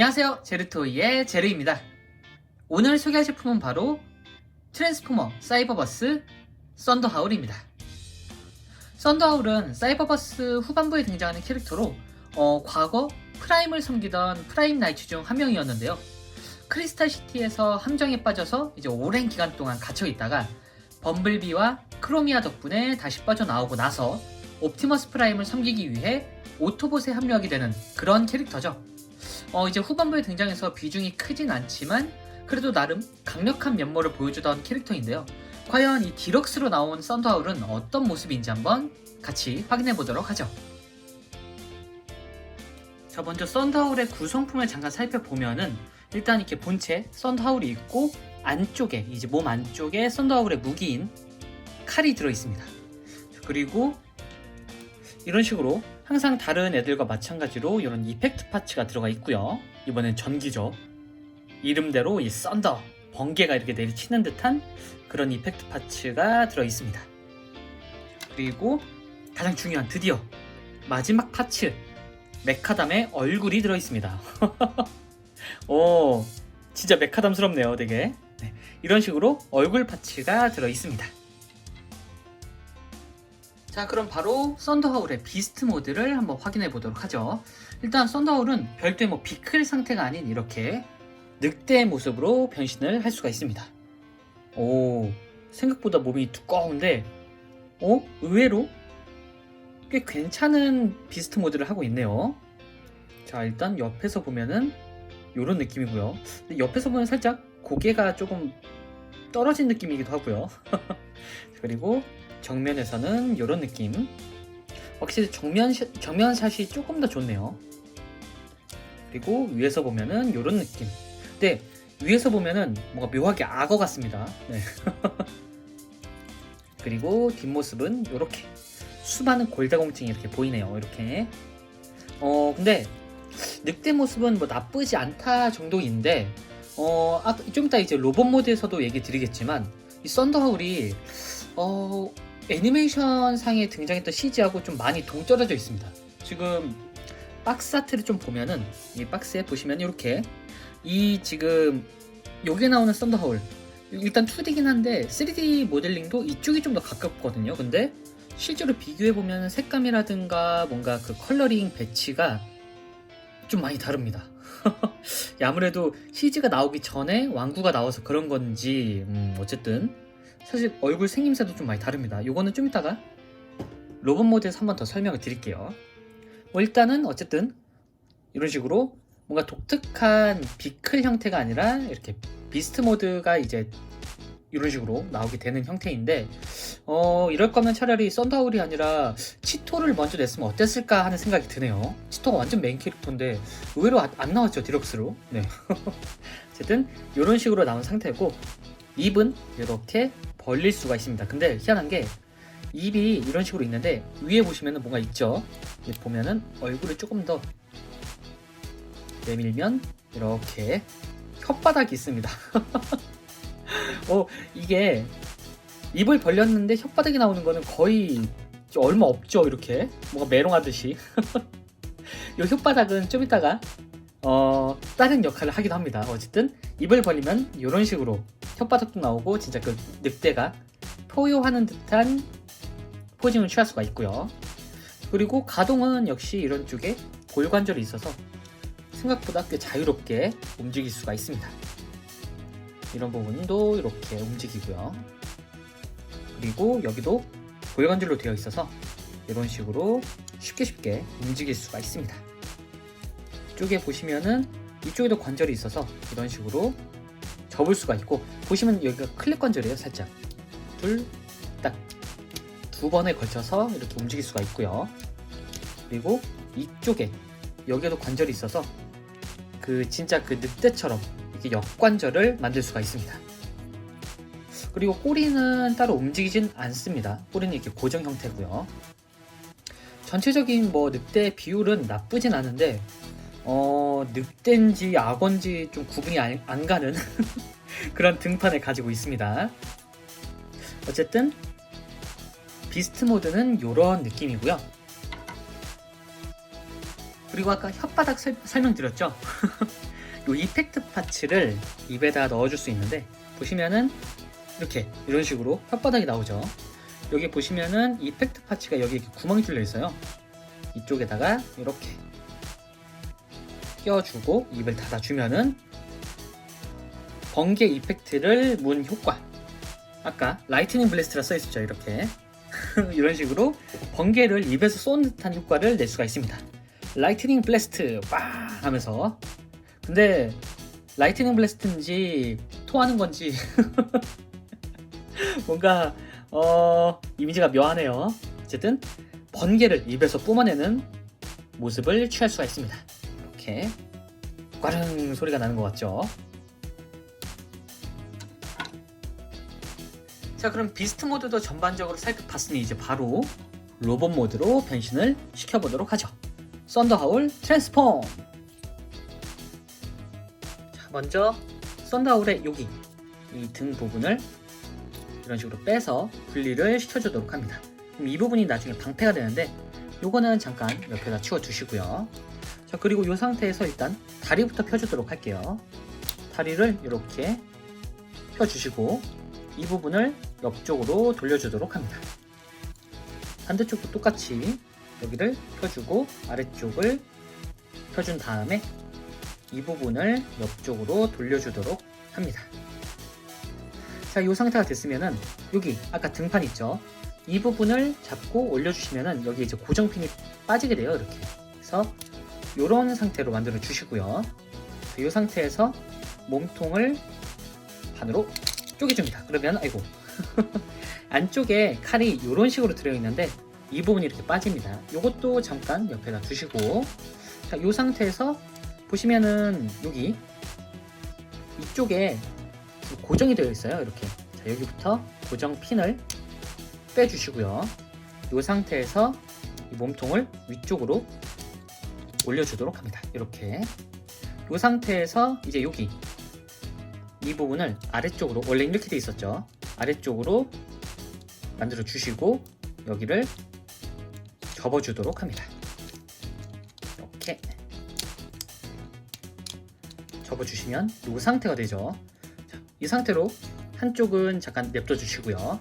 안녕하세요. 제르토이의 제르입니다. 오늘 소개할 제품은 바로 트랜스포머 사이버버스 썬더하울입니다. 썬더하울은 사이버버스 후반부에 등장하는 캐릭터로 어, 과거 프라임을 섬기던 프라임 나이츠 중 한 명이었는데요. 크리스탈 시티에서 함정에 빠져서 이제 오랜 기간 동안 갇혀 있다가 범블비와 크로미아 덕분에 다시 빠져나오고 나서 옵티머스 프라임을 섬기기 위해 오토봇에 합류하게 되는 그런 캐릭터죠. 어, 이제 후반부에 등장해서 비중이 크진 않지만 그래도 나름 강력한 면모를 보여주던 캐릭터인데요. 과연 이 디럭스로 나온 썬더하울은 어떤 모습인지 한번 같이 확인해 보도록 하죠. 자, 먼저 썬더하울의 구성품을 잠깐 살펴보면은 일단 이렇게 본체 썬더하울이 있고 안쪽에 이제 몸 안쪽에 썬더하울의 무기인 칼이 들어 있습니다. 그리고 이런 식으로 항상 다른 애들과 마찬가지로 이런 이펙트 파츠가 들어가 있고요. 이번엔 전기죠. 이름대로 이 썬더 번개가 이렇게 내리치는 듯한 그런 이펙트 파츠가 들어 있습니다. 그리고 가장 중요한 드디어 마지막 파츠 메카담의 얼굴이 들어 있습니다. 오, 진짜 메카담스럽네요, 되게. 네, 이런 식으로 얼굴 파츠가 들어 있습니다. 자, 그럼 바로 썬더하울의 비스트 모드를 한번 확인해 보도록 하죠. 일단 썬더하울은 별도의 뭐 비클 상태가 아닌 이렇게 늑대의 모습으로 변신을 할 수가 있습니다. 오, 생각보다 몸이 두꺼운데, 어? 의외로 꽤 괜찮은 비스트 모드를 하고 있네요. 자, 일단 옆에서 보면은 이런 느낌이고요. 옆에서 보면 살짝 고개가 조금 떨어진 느낌이기도 하고요. 그리고 정면에서는 이런 느낌. 확실히 정면 샷- 정면 샷이 조금 더 좋네요. 그리고 위에서 보면은 이런 느낌. 근데 위에서 보면은 뭔가 묘하게 악어 같습니다. 네. 그리고 뒷모습은 이렇게 수많은 골다공증이 이렇게 보이네요. 이렇게. 어 근데 늑대 모습은 뭐 나쁘지 않다 정도인데 어, 아, 좀 이따 이제 로봇 모드에서도 얘기 드리겠지만 이 썬더하울이 어, 애니메이션 상에 등장했던 CG하고 좀 많이 동떨어져 있습니다. 지금 박스 아트를 좀 보면은 이 박스에 보시면 이렇게 이 지금 여기에 나오는 썬더하울 일단 2D긴 한데 3D 모델링도 이쪽이 좀 더 가깝거든요. 근데 실제로 비교해 보면 색감이라든가 뭔가 그 컬러링 배치가 좀 많이 다릅니다. 예, 아무래도 CG가 나오기 전에 왕구가 나와서 그런 건지 음, 어쨌든 사실 얼굴 생김새도 좀 많이 다릅니다. 요거는 좀 이따가 로봇 모드에서 한 번 더 설명을 드릴게요. 뭐 일단은 어쨌든 이런 식으로 뭔가 독특한 비클 형태가 아니라 이렇게 비스트 모드가 이제 이런 식으로 나오게 되는 형태인데 어 이럴 거면 차라리 썬더울이 아니라 치토를 먼저 냈으면 어땠을까 하는 생각이 드네요. 치토가 완전 메인 캐릭터인데 의외로 안, 안 나왔죠 디럭스로. 네. 어쨌든 이런 식으로 나온 상태고 입은 이렇게 벌릴 수가 있습니다. 근데 희한한 게 입이 이런 식으로 있는데 위에 보시면은 뭔가 있죠. 보면은 얼굴을 조금 더 내밀면 이렇게 혓바닥이 있습니다. 어 이게 입을 벌렸는데 혓바닥이 나오는 거는 거의 얼마 없죠 이렇게 뭔가 메롱하듯이 이 혓바닥은 좀 이따가 어 다른 역할을 하기도 합니다 어쨌든 입을 벌리면 이런 식으로 혓바닥도 나오고 진짜 그 늑대가 포효하는 듯한 포징을 취할 수가 있고요 그리고 가동은 역시 이런 쪽에 골관절이 있어서 생각보다 꽤 자유롭게 움직일 수가 있습니다 이런 부분도 이렇게 움직이고요. 그리고 여기도 골관절로 되어 있어서 이런 식으로 쉽게 쉽게 움직일 수가 있습니다. 이쪽에 보시면은 이쪽에도 관절이 있어서 이런 식으로 접을 수가 있고 보시면 여기가 클릭 관절이에요 살짝 둘 딱 두 번에 걸쳐서 이렇게 움직일 수가 있고요 그리고 이쪽에 여기에도 관절이 있어서 그 진짜 그 늑대처럼 이렇게 역관절을 만들 수가 있습니다. 그리고 꼬리는 따로 움직이진 않습니다. 꼬리는 이렇게 고정 형태고요. 전체적인 뭐 늑대 비율은 나쁘진 않은데 어, 늑대인지 악어인지 좀 구분이 안, 안 가는 그런 등판을 가지고 있습니다. 어쨌든 비스트 모드는 이런 느낌이고요. 그리고 아까 혓바닥 설, 설명드렸죠? 요 이펙트 파츠를 입에다 넣어줄 수 있는데 보시면은 이렇게 이런 식으로 혓바닥이 나오죠. 여기 보시면은 이펙트 파츠가 여기 이렇게 구멍이 뚫려 있어요. 이쪽에다가 이렇게 끼워주고 입을 닫아주면은 번개 이펙트를 문 효과. 아까 라이트닝 블래스트라 써있었죠 이렇게. 이런 식으로 번개를 입에서 쏜 듯한 효과를 낼 수가 있습니다. 라이트닝 블래스트 빵 하면서. 근데 라이트닝 블래스트인지 토하는 건지 뭔가 어 이미지가 묘하네요. 어쨌든 번개를 입에서 뿜어내는 모습을 취할 수가 있습니다 이렇게 꽈릉 소리가 나는 것 같죠? 자 그럼 비스트 모드도 전반적으로 살펴봤으니 이제 바로 로봇 모드로 변신을 시켜보도록 하죠. 썬더하울 트랜스폼 자 먼저 썬더하울의 여기 이 등 부분을 이런 식으로 빼서 분리를 시켜주도록 합니다. 그럼 이 부분이 나중에 방패가 되는데 요거는 잠깐 옆에다 치워 두시고요 자 그리고 이 상태에서 일단 다리부터 펴주도록 할게요 다리를 이렇게 펴주시고 이 부분을 옆쪽으로 돌려주도록 합니다. 반대쪽도 똑같이 여기를 펴주고 아래쪽을 펴준 다음에 이 부분을 옆쪽으로 돌려주도록 합니다. 자, 이 상태가 됐으면은 여기 아까 등판 있죠? 이 부분을 잡고 올려주시면은 여기 이제 고정핀이 빠지게 돼요. 이렇게. 그래서 이런 상태로 만들어 주시고요. 이 상태에서 몸통을 반으로 쪼개줍니다. 그러면 아이고 안쪽에 칼이 이런 식으로 들어있는데 이 부분이 이렇게 빠집니다. 이것도 잠깐 옆에다 두시고 자, 이 상태에서 보시면은 여기 이쪽에 고정이 되어 있어요. 이렇게 자, 여기부터 고정 핀을 빼주시고요. 이 상태에서 이 몸통을 위쪽으로 올려주도록 합니다. 이렇게. 이 상태에서 이제 여기 이 부분을 아래쪽으로 원래 이렇게 돼 있었죠. 아래쪽으로 만들어 주시고 여기를 접어 주도록 합니다. 이렇게 접어 주시면 이 상태가 되죠. 자, 이 상태로 한쪽은 잠깐 냅둬 주시고요.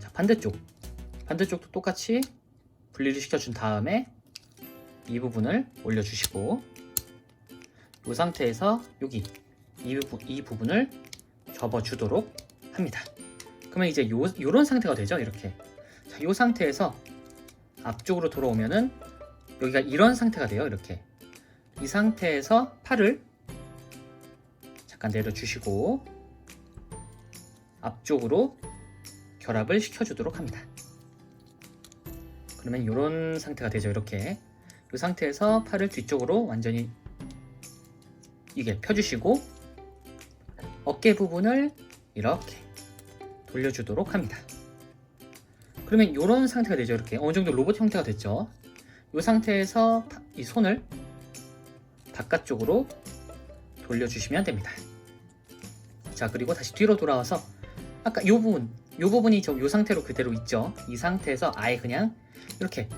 자, 반대쪽. 반대쪽도 똑같이 분리를 시켜준 다음에 이 부분을 올려주시고 이 상태에서 여기 이, 부분, 이 부분을 접어주도록 합니다. 그러면 이제 요, 요런 상태가 되죠. 이렇게. 자, 요 상태에서 앞쪽으로 돌아오면은 여기가 이런 상태가 돼요. 이렇게. 이 상태에서 팔을 잠깐 내려주시고 앞쪽으로 결합을 시켜주도록 합니다. 그러면 이런 상태가 되죠. 이렇게. 이 상태에서 팔을 뒤쪽으로 완전히 이게 펴주시고 어깨 부분을 이렇게 돌려주도록 합니다. 그러면 이런 상태가 되죠. 이렇게 어느 정도 로봇 형태가 됐죠. 이 상태에서 이 손을 바깥쪽으로 돌려주시면 됩니다. 자 그리고 다시 뒤로 돌아와서 아까 이 부분 이 부분이 저이 상태로 그대로 있죠. 이 상태에서 아예 그냥 이렇게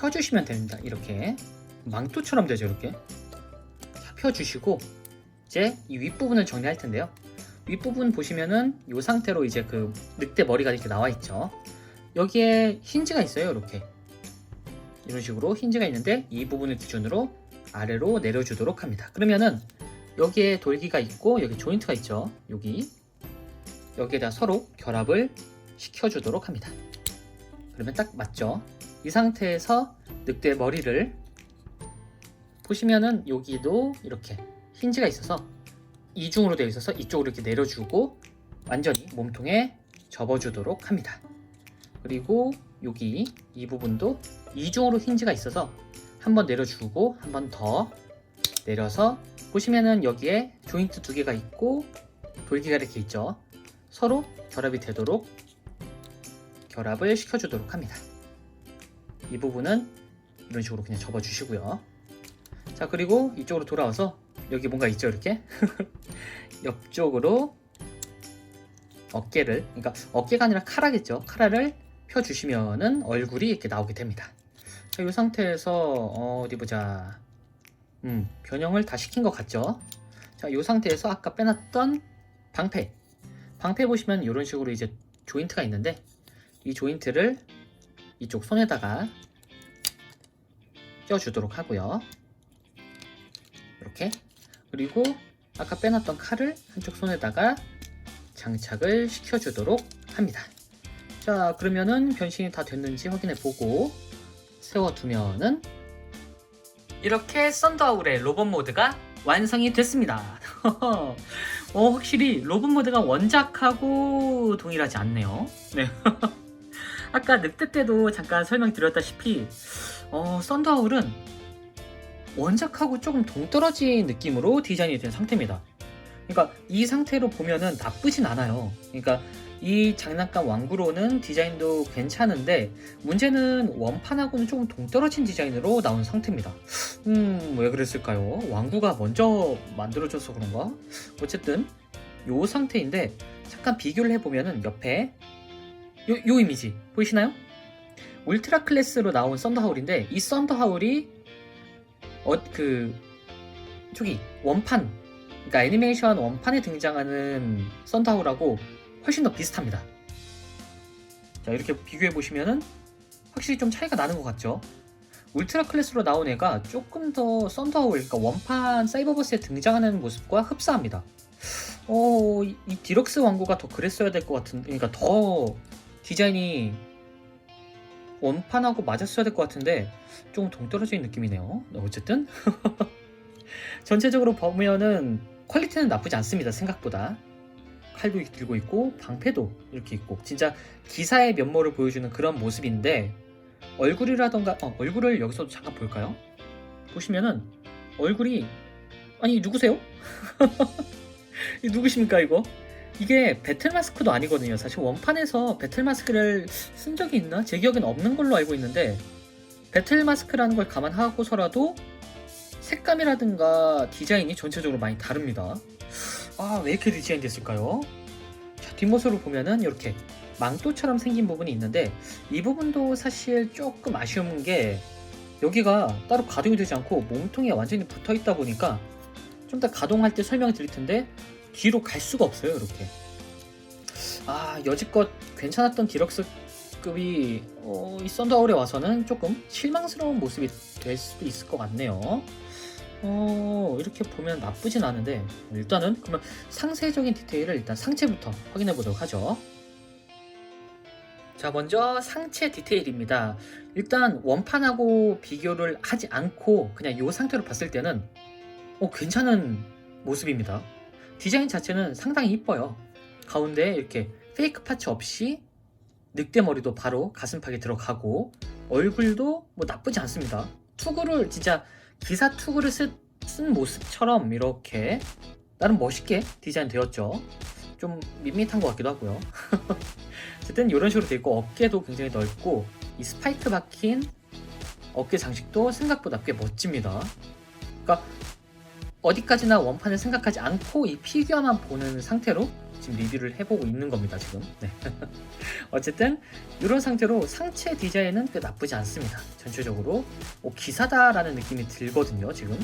펴주시면 됩니다. 이렇게 망토처럼 되죠. 이렇게 자, 펴주시고 이제 이 윗부분을 정리할 텐데요. 윗부분 보시면은 이 상태로 이제 그 늑대 머리가 이렇게 나와 있죠. 여기에 힌지가 있어요. 이렇게 이런 식으로 힌지가 있는데 이 부분을 기준으로 아래로 내려주도록 합니다. 그러면은 여기에 돌기가 있고 여기 조인트가 있죠. 여기 여기에다 서로 결합을 시켜주도록 합니다. 그러면 딱 맞죠? 이 상태에서 늑대 머리를 보시면은 여기도 이렇게 힌지가 있어서 이중으로 되어 있어서 이쪽으로 이렇게 내려주고 완전히 몸통에 접어주도록 합니다. 그리고 여기 이 부분도 이중으로 힌지가 있어서 한 번 내려주고 한 번 더 내려서 보시면은 여기에 조인트 두 개가 있고 돌기가 이렇게 있죠. 서로 결합이 되도록 결합을 시켜주도록 합니다. 이 부분은 이런 식으로 그냥 접어주시고요. 자 그리고 이쪽으로 돌아와서 여기 뭔가 있죠 이렇게 옆쪽으로 어깨를 그러니까 어깨가 아니라 카라겠죠 카라를 펴주시면은 얼굴이 이렇게 나오게 됩니다 자, 이 상태에서 어, 디 보자 음, 변형을 다 시킨 것 같죠? 자, 이 상태에서 아까 빼놨던 방패. 방패 보시면 이런 식으로 이제 조인트가 있는데 이 조인트를 이쪽 손에다가 껴주도록 하고요. 이렇게 그리고 아까 빼놨던 칼을 한쪽 손에다가 장착을 시켜주도록 합니다. 자 그러면은 변신이 다 됐는지 확인해 보고 세워두면은 이렇게 썬더아울의 로봇 모드가 완성이 됐습니다. 어, 확실히 로봇 모드가 원작하고 동일하지 않네요. 네. 아까 늑대 때도 잠깐 설명드렸다시피 어, 썬더아울은 원작하고 조금 동떨어진 느낌으로 디자인이 된 상태입니다. 그러니까 이 상태로 보면은 나쁘진 않아요. 그러니까 이 장난감 왕구로는 디자인도 괜찮은데 문제는 원판하고는 조금 동떨어진 디자인으로 나온 상태입니다. 음, 왜 그랬을까요? 왕구가 먼저 만들어져서 그런가? 어쨌든 요 상태인데 잠깐 비교를 해보면은 옆에 요, 요 이미지 보이시나요? 울트라 클래스로 나온 썬더하울인데 이 썬더하울이 어, 그 저기 원판 그러니까 애니메이션 원판에 등장하는 썬더하울하고 훨씬 더 비슷합니다. 자 이렇게 비교해 보시면은 확실히 좀 차이가 나는 것 같죠? 울트라 클래스로 나온 애가 조금 더 썬더하울, 그러니까 원판 사이버버스에 등장하는 모습과 흡사합니다. 어, 이, 이 디럭스 왕고가 더 그랬어야 될 것 같은, 그러니까 더 디자인이 원판하고 맞았어야 될 것 같은데 좀 동떨어진 느낌이네요. 네, 어쨌든 전체적으로 보면은 퀄리티는 나쁘지 않습니다. 생각보다 칼도 들고 있고 방패도 이렇게 있고 진짜 기사의 면모를 보여주는 그런 모습인데 얼굴이라던가 어, 얼굴을 여기서 잠깐 볼까요? 보시면은 얼굴이 아니 누구세요? 이 누구십니까 이거? 이게 배틀 마스크도 아니거든요. 사실 원판에서 배틀 마스크를 쓴 적이 있나? 제 기억엔 없는 걸로 알고 있는데 배틀 마스크라는 걸 감안하고서라도 색감이라든가 디자인이 전체적으로 많이 다릅니다. 아, 왜 이렇게 디자인 됐을까요? 자, 뒷모습을 보면은 이렇게 망토처럼 생긴 부분이 있는데 이 부분도 사실 조금 아쉬운 게 여기가 따로 가동이 되지 않고 몸통에 완전히 붙어 있다 보니까 좀 더 가동할 때 설명을 드릴 텐데 뒤로 갈 수가 없어요 이렇게. 아 여지껏 괜찮았던 디럭스급이 어, 이 썬더아울에 와서는 조금 실망스러운 모습이 될 수도 있을 것 같네요. 어 이렇게 보면 나쁘진 않은데 일단은 그러면 상세적인 디테일을 일단 상체부터 확인해 보도록 하죠. 자 먼저 상체 디테일입니다. 일단 원판하고 비교를 하지 않고 그냥 이 상태로 봤을 때는 어, 괜찮은 모습입니다 디자인 자체는 상당히 이뻐요. 가운데 이렇게 페이크 파츠 없이 늑대 머리도 바로 가슴팍에 들어가고 얼굴도 뭐 나쁘지 않습니다. 투구를 진짜 기사 투구를 쓴, 쓴 모습처럼 이렇게 나름 멋있게 디자인 되었죠. 좀 밋밋한 것 같기도 하고요. 어쨌든 이런 식으로 되어 있고 어깨도 굉장히 넓고 이 스파이크 박힌 어깨 장식도 생각보다 꽤 멋집니다. 그러니까 어디까지나 원판을 생각하지 않고 이 피규어만 보는 상태로 지금 리뷰를 해보고 있는 겁니다 지금. 네. 어쨌든 이런 상태로 상체 디자인은 꽤 나쁘지 않습니다. 전체적으로 오, 기사다라는 느낌이 들거든요 지금.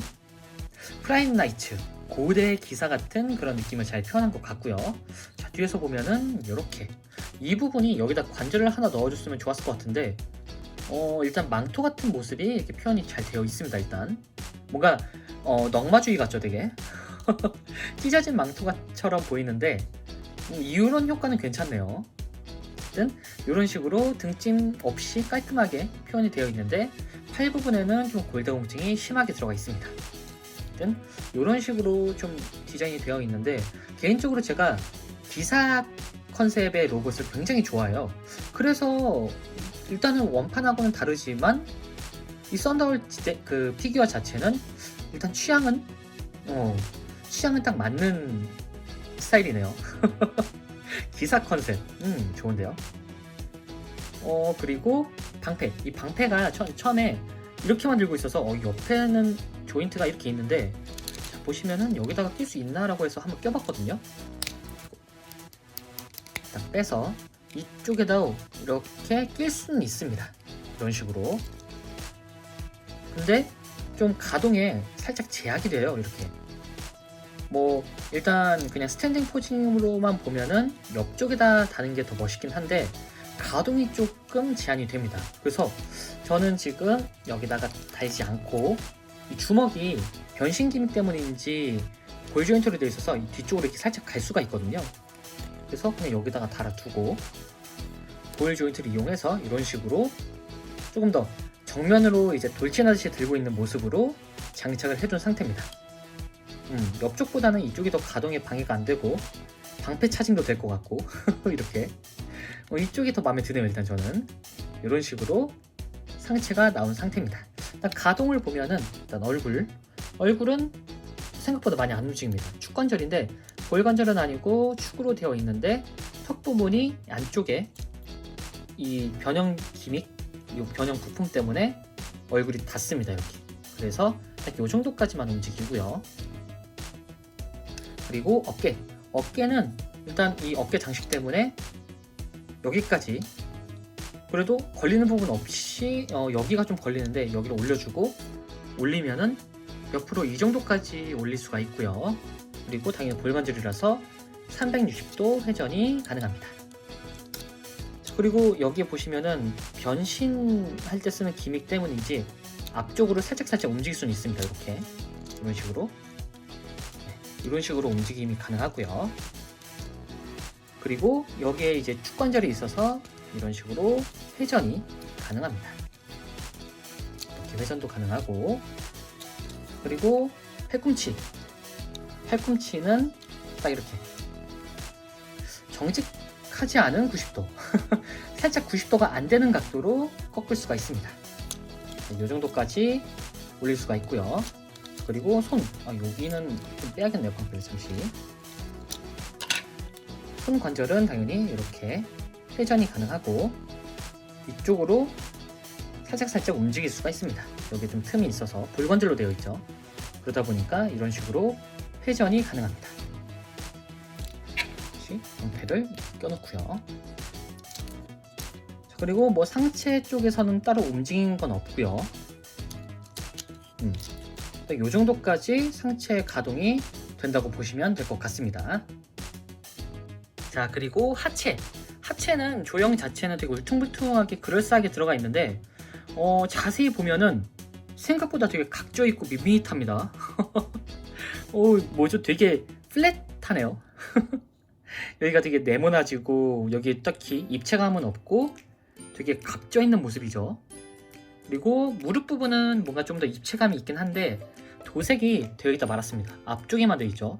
프라임 나이츠 고대 기사 같은 그런 느낌을 잘 표현한 것 같고요. 자 뒤에서 보면은 이렇게 이 부분이 여기다 관절을 하나 넣어줬으면 좋았을 것 같은데 어 일단 망토 같은 모습이 이렇게 표현이 잘 되어 있습니다 일단 뭔가 어 넝마주의 같죠 되게? 찢어진 망토처럼 보이는데 음, 이런 효과는 괜찮네요. 어쨌든 이런 식으로 등짐 없이 깔끔하게 표현이 되어 있는데 팔 부분에는 좀 골다공증이 심하게 들어가 있습니다. 어쨌든 이런 식으로 좀 디자인이 되어 있는데 개인적으로 제가 기사 컨셉의 로봇을 굉장히 좋아해요. 그래서 일단은 원판하고는 다르지만 이 썬더월 그 피규어 자체는 일단 취향은 어 취향은 딱 맞는 스타일이네요. 기사 컨셉, 음 좋은데요. 어 그리고 방패, 이 방패가 처, 처음에 이렇게 만 들고 있어서 어, 옆에는 조인트가 이렇게 있는데 자, 보시면은 여기다가 낄 수 있나라고 해서 한번 껴봤거든요. 일단 빼서 이쪽에다 이렇게 낄 수는 있습니다. 이런 식으로. 근데 좀 가동에 살짝 제약이 돼요. 이렇게. 뭐 일단 그냥 스탠딩 포징으로만 보면은 옆쪽에다 다는 게 더 멋있긴 한데 가동이 조금 제한이 됩니다. 그래서 저는 지금 여기다가 달지 않고 이 주먹이 변신 기믹 때문인지 볼 조인트로 되어 있어서 이 뒤쪽으로 이렇게 살짝 갈 수가 있거든요. 그래서 그냥 여기다가 달아두고 볼 조인트를 이용해서 이런 식으로 조금 더 정면으로 이제 돌진하듯이 들고 있는 모습으로 장착을 해둔 상태입니다. 음, 옆쪽보다는 이쪽이 더 가동에 방해가 안 되고 방패 차징도 될 것 같고 이렇게 어, 이쪽이 더 마음에 드네요 일단 저는 이런 식으로 상체가 나온 상태입니다. 일단 가동을 보면은 일단 얼굴 얼굴은 생각보다 많이 안 움직입니다. 축관절인데 골관절은 아니고 축으로 되어 있는데 턱 부분이 안쪽에 이 변형 기믹, 이 변형 부품 때문에 얼굴이 닿습니다 이렇게. 그래서 딱 이 정도까지만 움직이고요. 그리고 어깨, 어깨는 일단 이 어깨 장식 때문에 여기까지 그래도 걸리는 부분 없이 어, 여기가 좀 걸리는데 여기를 올려주고 올리면은 옆으로 이 정도까지 올릴 수가 있고요. 그리고 당연히 골관절이라서 360도 회전이 가능합니다. 자, 그리고 여기에 보시면은 변신할 때 쓰는 기믹 때문인지 앞쪽으로 살짝살짝 움직일 수는 있습니다. 이렇게 이런 식으로 네, 이런 식으로 움직임이 가능하고요. 그리고 여기에 이제 축관절이 있어서 이런 식으로 회전이 가능합니다. 이렇게 회전도 가능하고 그리고 팔꿈치 팔꿈치는 딱 이렇게 정직 하지 않은 90도. 살짝 90도가 안 되는 각도로 꺾을 수가 있습니다. 이 정도까지 올릴 수가 있고요. 그리고 손. 아, 여기는 좀 빼야겠네요 방패를 잠시. 손 관절은 당연히 이렇게 회전이 가능하고 이쪽으로 살짝살짝 움직일 수가 있습니다. 여기 좀 틈이 있어서 볼관절로 되어 있죠. 그러다 보니까 이런 식으로 회전이 가능합니다. 다시 방패를 껴놓고요. 자, 그리고 뭐 상체 쪽에서는 따로 움직이는 건 없고요. 음, 이 정도까지 상체 가동이 된다고 보시면 될 것 같습니다. 자 그리고 하체 하체는 조형 자체는 되게 울퉁불퉁하게 그럴싸하게 들어가 있는데 어, 자세히 보면은 생각보다 되게 각져 있고 밋밋합니다. 오, 뭐죠? 되게 플랫하네요. 여기가 되게 네모나지고 여기 딱히 입체감은 없고 되게 각져 있는 모습이죠. 그리고 무릎 부분은 뭔가 좀 더 입체감이 있긴 한데 도색이 되어 있다 말았습니다. 앞쪽에만 되어 있죠.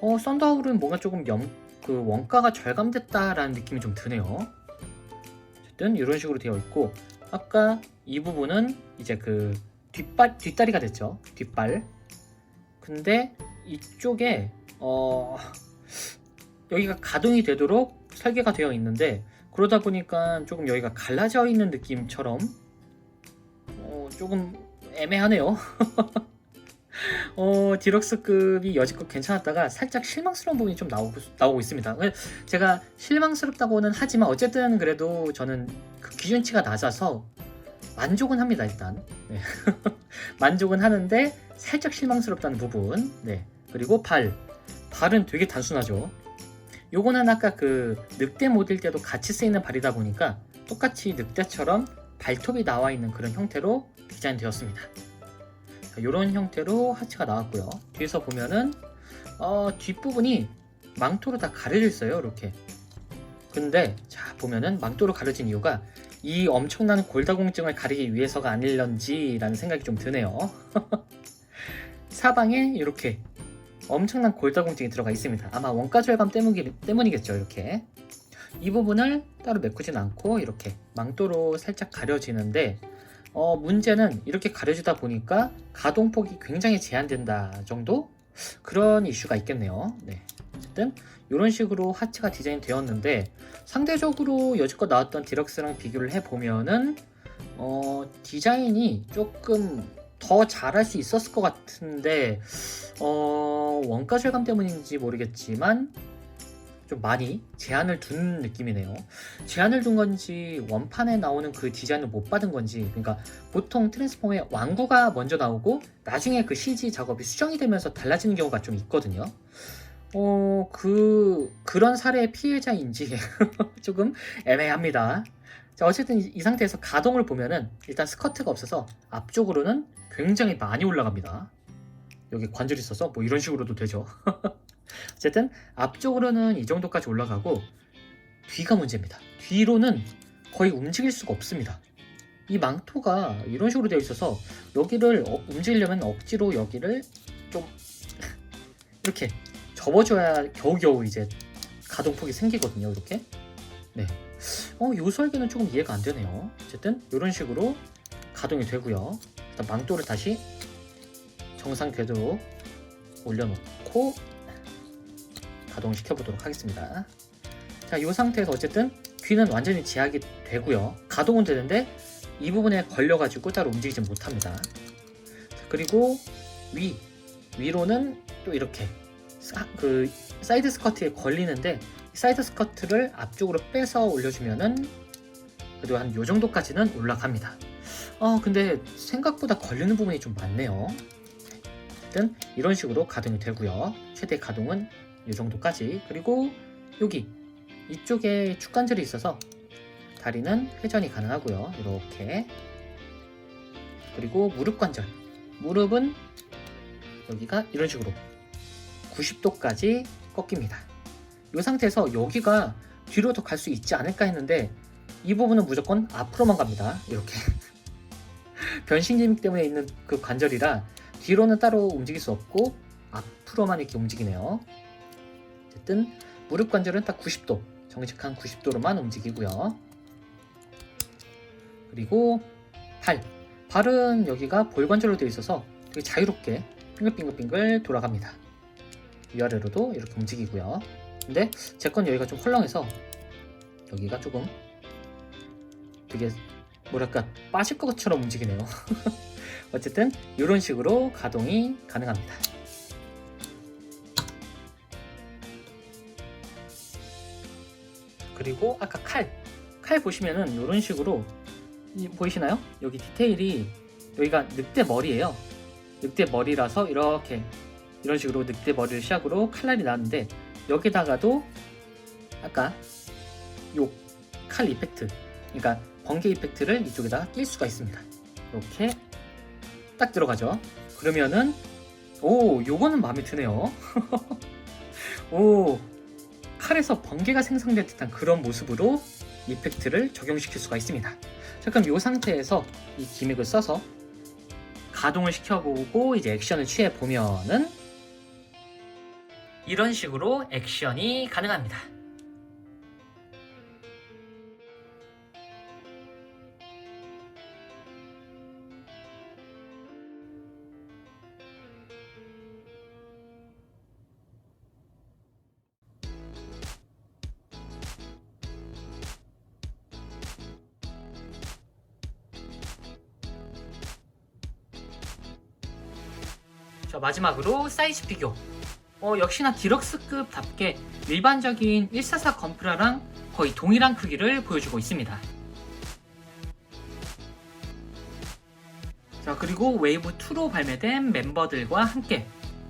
어, 썬더하울은 뭔가 조금 염, 그 원가가 절감됐다라는 느낌이 좀 드네요. 어쨌든 이런 식으로 되어 있고 아까 이 부분은 이제 그 뒷발 뒷다리가 됐죠. 뒷발. 근데 이쪽에 어 여기가 가동이 되도록 설계가 되어 있는데 그러다 보니까 조금 여기가 갈라져 있는 느낌처럼 어 조금 애매하네요. 어 디럭스급이 여지껏 괜찮았다가 살짝 실망스러운 부분이 좀 나오고 나오고 있습니다. 제가 실망스럽다고는 하지만 어쨌든 그래도 저는 그 기준치가 낮아서 만족은 합니다 일단 네. 만족은 하는데 살짝 실망스럽다는 부분 네 그리고 발 발은 되게 단순하죠 요거는 아까 그 늑대 모델 때도 같이 쓰이는 발이다 보니까 똑같이 늑대처럼 발톱이 나와 있는 그런 형태로 디자인되었습니다. 이런 형태로 하체가 나왔고요. 뒤에서 보면은 어, 뒷부분이 망토로 다 가려져 있어요 이렇게. 근데 자 보면은 망토로 가려진 이유가 이 엄청난 골다공증을 가리기 위해서가 아닐런지라는 생각이 좀 드네요. 사방에 이렇게 엄청난 골다공증이 들어가 있습니다. 아마 원가 절감 때문이, 때문이겠죠. 이렇게 이 부분을 따로 메꾸진 않고 이렇게 망토로 살짝 가려지는데 어, 문제는 이렇게 가려지다 보니까 가동폭이 굉장히 제한된다 정도 그런 이슈가 있겠네요. 네. 어쨌든 이런 식으로 하체가 디자인 되었는데 상대적으로 여지껏 나왔던 디럭스랑 비교를 해보면은 어, 디자인이 조금 더 잘할 수 있었을 것 같은데 어, 원가 절감 때문인지 모르겠지만 좀 많이 제한을 둔 느낌이네요. 제한을 둔 건지 원판에 나오는 그 디자인을 못 받은 건지 그러니까 보통 트랜스폼의 완구가 먼저 나오고 나중에 그 CG 작업이 수정이 되면서 달라지는 경우가 좀 있거든요. 어, 그, 그런 사례의 피해자인지 조금 애매합니다. 자, 어쨌든 이, 이 상태에서 가동을 보면은 일단 스커트가 없어서 앞쪽으로는 굉장히 많이 올라갑니다. 여기 관절이 있어서 뭐 이런 식으로도 되죠. 어쨌든 앞쪽으로는 이 정도까지 올라가고 뒤가 문제입니다. 뒤로는 거의 움직일 수가 없습니다. 이 망토가 이런 식으로 되어 있어서 여기를 어- 움직이려면 억지로 여기를 좀 이렇게 접어줘야 겨우겨우 이제 가동폭이 생기거든요. 이렇게. 네. 어, 요 설계는 조금 이해가 안 되네요. 어쨌든 이런 식으로 가동이 되고요. 일단 망토를 다시 정상 궤도로 올려놓고 가동시켜 보도록 하겠습니다. 자, 이 상태에서 어쨌든 귀는 완전히 제약이 되고요. 가동은 되는데 이 부분에 걸려가지고 따로 움직이지 못합니다. 자, 그리고 위 위로는 또 이렇게 사- 그 사이드 스커트에 걸리는데 사이드 스커트를 앞쪽으로 빼서 올려주면은 그래도 한 요 정도까지는 올라갑니다. 어 근데 생각보다 걸리는 부분이 좀 많네요. 어쨌든 이런 식으로 가동이 되고요. 최대 가동은 이 정도까지 그리고 여기 이쪽에 축관절이 있어서 다리는 회전이 가능하고요. 이렇게 그리고 무릎 관절 무릎은 여기가 이런 식으로 90도까지 꺾입니다. 이 상태에서 여기가 뒤로 더 갈 수 있지 않을까 했는데 이 부분은 무조건 앞으로만 갑니다. 이렇게 변신 기믹 때문에 있는 그 관절이라 뒤로는 따로 움직일 수 없고 앞으로만 이렇게 움직이네요. 어쨌든 무릎 관절은 딱 90도, 정직한 90도로만 움직이고요. 그리고 발, 발은 여기가 볼관절로 되어 있어서 되게 자유롭게 빙글빙글빙글 돌아갑니다. 위아래로도 이렇게 움직이고요. 근데 제 건 여기가 좀 헐렁해서 여기가 조금 되게 뭐랄까 빠질 것처럼 움직이네요. 어쨌든 이런 식으로 가동이 가능합니다. 그리고 아까 칼, 칼 보시면은 이런 식으로 이- 보이시나요? 여기 디테일이 여기가 늑대 머리예요. 늑대 머리라서 이렇게 이런 식으로 늑대 머리를 시작으로 칼날이 나는데 여기다가도 아까 요 칼 이펙트, 그러니까 번개 이펙트를 이쪽에다가 낄 수가 있습니다. 이렇게 딱 들어가죠. 그러면은 오 요거는 마음에 드네요. 오 칼에서 번개가 생성될 듯한 그런 모습으로 이펙트를 적용시킬 수가 있습니다. 자 그럼 이 상태에서 이 기믹을 써서 가동을 시켜보고 이제 액션을 취해 보면은 이런 식으로 액션이 가능합니다. 자 마지막으로 사이즈 비교. 어, 역시나 디럭스급답게 일반적인 144 건프라랑 거의 동일한 크기를 보여주고 있습니다. 자 그리고 웨이브 2로 발매된 멤버들과 함께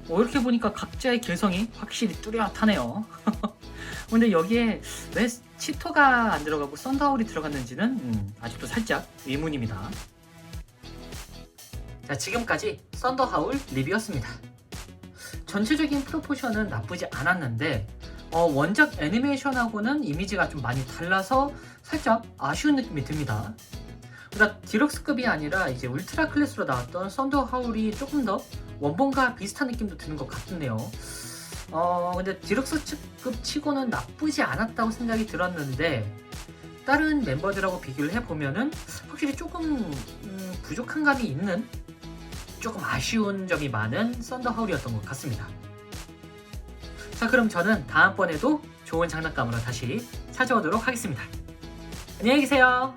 어, 이렇게 보니까 각자의 개성이 확실히 뚜렷하네요. 근데 여기에 왜 치토가 안 들어가고 썬더하울이 들어갔는지는 음, 아직도 살짝 의문입니다. 자 지금까지 썬더하울 리뷰였습니다. 전체적인 프로포션은 나쁘지 않았는데 어, 원작 애니메이션하고는 이미지가 좀 많이 달라서 살짝 아쉬운 느낌이 듭니다. 그러니까 디럭스급이 아니라 이제 울트라 클래스로 나왔던 썬더 하울이 조금 더 원본과 비슷한 느낌도 드는 것 같은데요. 어 근데 디럭스급 치고는 나쁘지 않았다고 생각이 들었는데 다른 멤버들하고 비교를 해보면은 확실히 조금 음, 부족한 감이 있는 조금 아쉬운 점이 많은 썬더 하울이었던 것 같습니다. 자 그럼 저는 다음번에도 좋은 장난감으로 다시 찾아오도록 하겠습니다. 안녕히 계세요.